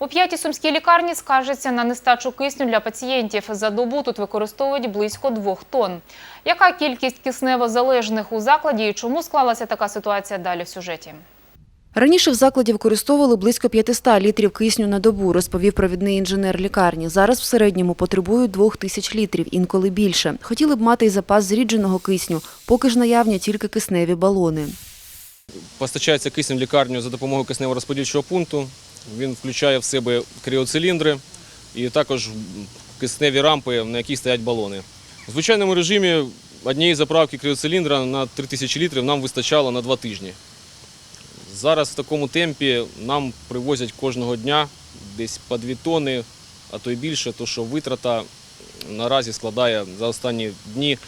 У п'ятій сумській лікарні скаржаться на нестачу кисню для пацієнтів. За добу тут використовують близько двох тонн. Яка кількість кисневозалежних у закладі і чому склалася така ситуація далі в сюжеті? Раніше в закладі використовували близько 500 літрів кисню на добу, розповів провідний інженер лікарні. Зараз в середньому потребують 2 тисяч літрів, інколи більше. Хотіли б мати й запас зрідженого кисню, поки ж наявні тільки кисневі балони. Постачається кисень в лікарню за допомогою киснево-розподільчого пункту. Він включає в себе кріоциліндри і також кисневі рампи, на яких стоять балони. У звичайному режимі однієї заправки кріоциліндра на 3000 літрів нам вистачало на 2 тижні. Зараз в такому темпі нам привозять кожного дня десь по 2 тони, а то й більше, то що витрата наразі складає за останні дні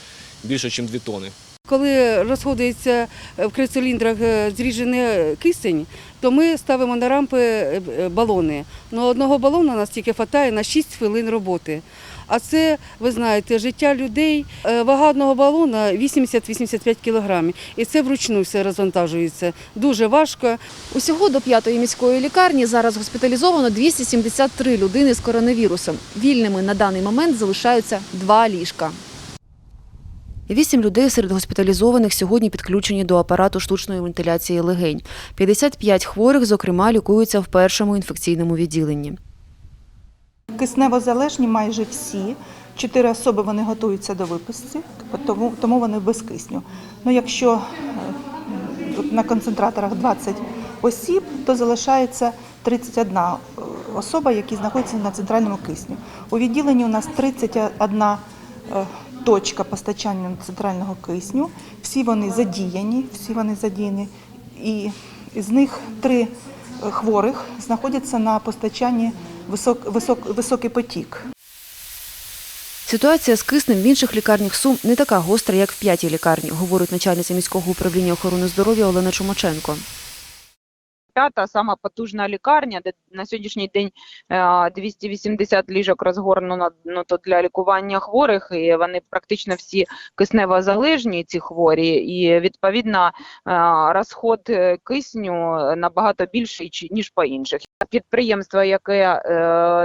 більше, ніж 2 тони. Коли розходується в крициліндрах е, зріжений кисень, то ми ставимо на рампи е, е, балони. Ну, одного балону у нас тільки вистачає на 6 хвилин роботи. А це, ви знаєте, життя людей. Е, Вага одного балона 80-85 кілограмів. І це вручну все розвантажується. Дуже важко. Усього до п'ятої міської лікарні зараз госпіталізовано 273 людини з коронавірусом. Вільними на даний момент залишаються два ліжка. Вісім людей серед госпіталізованих сьогодні підключені до апарату штучної вентиляції легень. 55 хворих, зокрема, лікуються в першому інфекційному відділенні. Кисневозалежні майже всі. Чотири особи вони готуються до виписки, тому, вони без кисню. Ну, якщо е, на концентраторах 20 осіб, то залишається 31 особа, які знаходяться на центральному кисню. У відділенні у нас 31 е, точка постачання центрального кисню. Всі вони задіяні, всі вони задіяні, і з них три е, хворих знаходяться на постачанні висок, висок, високий потік. Ситуація з киснем в інших лікарнях Сум не така гостра, як в п'ятій лікарні, говорить начальниця міського управління охорони здоров'я Олена Чумаченко. П'ята сама потужна лікарня, де на сьогоднішній день е, 280 ліжок розгорнуто ну, то для лікування хворих, і вони практично всі кисневозалежні, ці хворі, і відповідно е, розход е, кисню набагато більший ніж по інших. Підприємство, яке е,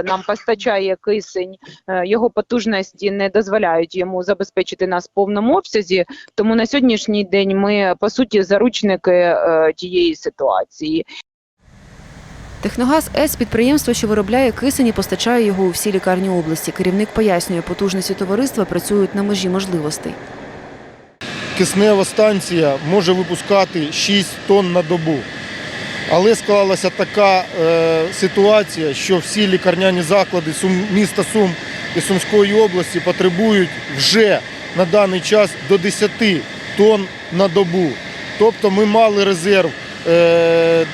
нам постачає кисень, е, його потужності не дозволяють йому забезпечити нас в повному обсязі. Тому на сьогоднішній день ми по суті заручники е, тієї ситуації. Техногаз С підприємство, що виробляє кисень і постачає його у всі лікарні області. Керівник пояснює, потужності товариства працюють на межі можливостей. киснева станція може випускати 6 тонн на добу. Але склалася така е, ситуація, що всі лікарняні заклади Сум, міста Сум і Сумської області потребують вже на даний час до 10 тонн на добу. Тобто ми мали резерв е,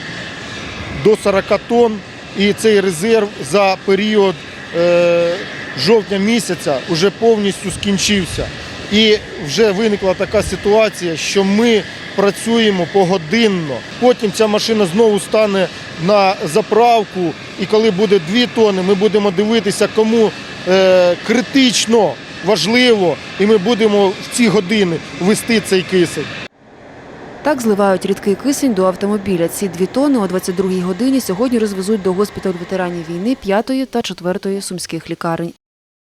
до 40 тонн, і цей резерв за період е, жовтня місяця вже повністю скінчився. І вже виникла така ситуація, що ми працюємо погодинно. Потім ця машина знову стане на заправку, і коли буде 2 тонни, ми будемо дивитися, кому е, критично важливо, і ми будемо в ці години вести цей кисень. Так зливають рідкий кисень до автомобіля. Ці дві тони о 22-й годині сьогодні розвезуть до госпіталю ветеранів війни 5-ї та 4-ї сумських лікарень.